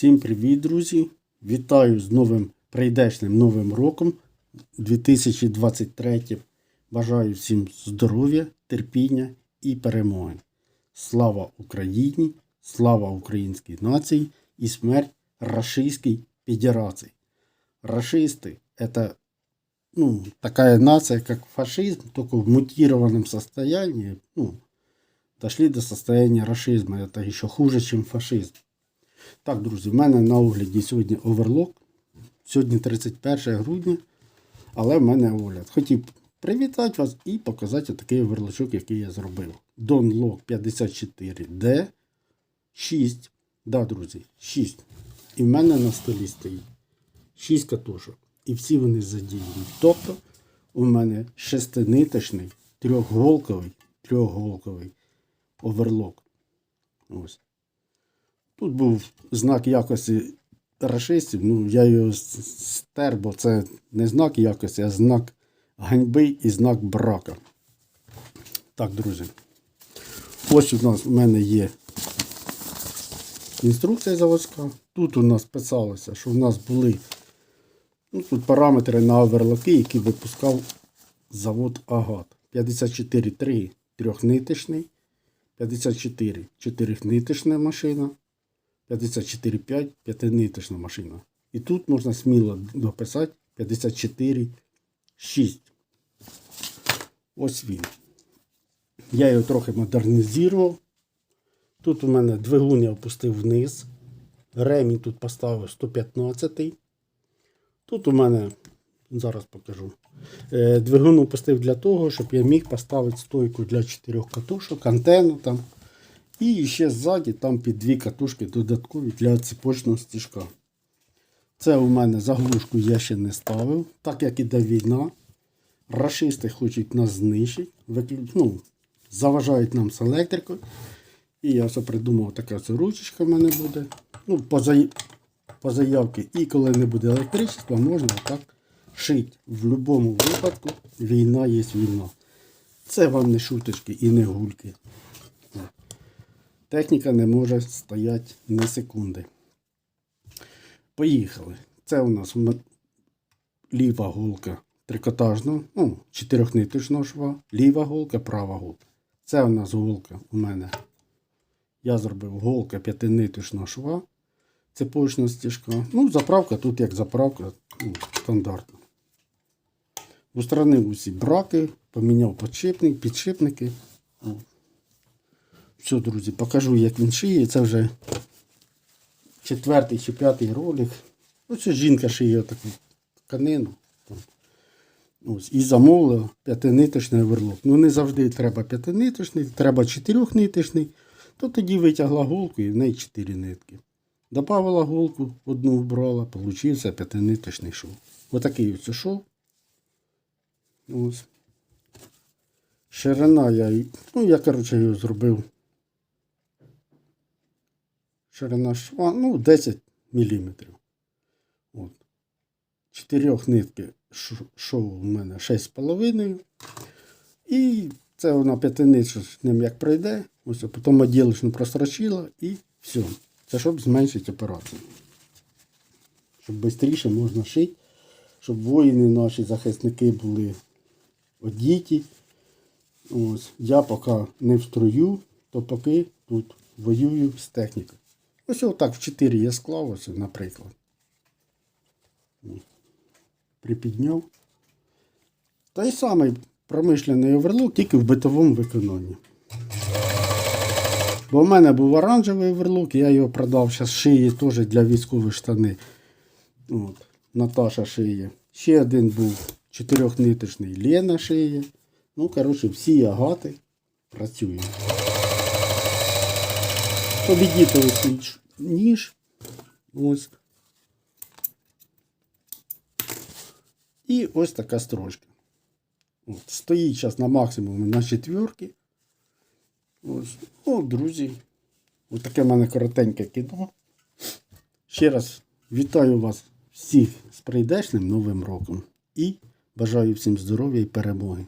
Всім привіт, друзі! Вітаю з новим прийдешним новим роком 2023. Бажаю всім здоров'я, терпіння і перемоги. Слава Україні! Слава українській нації і смерть Рашистській Федерації. Рашисты – это ну, такая нация, как фашизм, только в мутированном состоянии, ну, дошли до состояния рашизма. Это еще хуже, чем фашизм. Так, друзі, в мене на огляді сьогодні оверлок. Сьогодні 31 грудня, але в мене огляд. Хотів привітати вас і показати такий оверлочок, який я зробив. Donlock 54D 6. Да, друзі, 6. І в мене на столі стоїть 6 катушок. І всі вони задіяні. Тобто у мене шестиниточний, трьохголковий, трьохголковий оверлок. Ось. Тут був знак якості рашистів, ну я його стер, бо це не знак якості, а знак ганьби і знак брака. Так, друзі. Ось у нас в мене є інструкція заводська. Тут у нас писалося, що в нас були ну, тут параметри на оверлоки, які випускав завод Агат. 54,3 трьохниточний, 54 чотирихниточна машина, 54,5 п'ятиниточна машина. І тут можна сміло дописати 54,6. Ось він. Я його трохи модернізував. Тут у мене двигун я опустив вниз. Ремінь тут поставив 115. Тут у мене, зараз покажу. Е, Двигун опустив для того, щоб я міг поставити стойку для чотирьох катушок, антенну там. І ще ззаді там під дві катушки додаткові для цепочного стіжка. Це у мене заглушку я ще не ставив, так як іде війна. Рашисти хочуть нас знищити, виклю- ну, заважають нам з електрикою. І я все придумав, така ось ручечка в мене буде. Ну, по, зай... по заявці. І коли не буде електричества, можна так шити. В будь-якому випадку війна є війна. Це вам не шуточки і не гульки. Техніка не може стояти ні секунди. Поїхали. Це у нас ліва голка трикотажна, ну, чотирьохниточного шва, ліва голка, права голка. Це у нас голка у мене. Я зробив голка п'ятиниточного шва, цепочна стіжка. Ну, заправка тут як заправка, ну, стандартна. Устранив усі браки, поміняв підшипник, підшипники. Все, друзі, покажу, як він шиє. Це вже четвертий чи п'ятий ролик. Ось жінка шиє таку тканину. Ось, і замовила п'ятиниточний оверлок. Ну не завжди треба п'ятиниточний, треба чотирьохниточний. То тоді витягла голку і в неї чотири нитки. Добавила голку, одну вбрала, получився п'ятиниточний шов. Отакий ось шов. Ось. Ширина я, ну я, коротше, його зробив. Ширина шва, ну, 10 мм. От. Чотирьох нитки ш- шов у мене 6,5. І це вона п'ятиничним як пройде. Ось, потім оділочну прострочила і все. Це щоб зменшити операцію. Щоб швидше можна шити, щоб воїни наші захисники були одіті. Ось, я поки не в строю, то поки тут воюю з технікою. Ось отак в 4 я склав, ось, наприклад. Припідняв. Той самий промишлений оверлок, тільки в битовому виконанні. Бо в мене був оранжевий оверлок, я його продав зараз шиє теж для військових штани. От, Наташа шиє. Ще один був чотирьохниточний Лена шиє. Ну, коротше, всі агати працюють. Побідітовий свій ш- ніж. Ось. І ось така строчка. От, стоїть зараз на максимумі на четверки. Ось. О, друзі. Ось таке в мене коротеньке кіно. Ще раз вітаю вас всіх з прийдешним Новим роком і бажаю всім здоров'я і перемоги.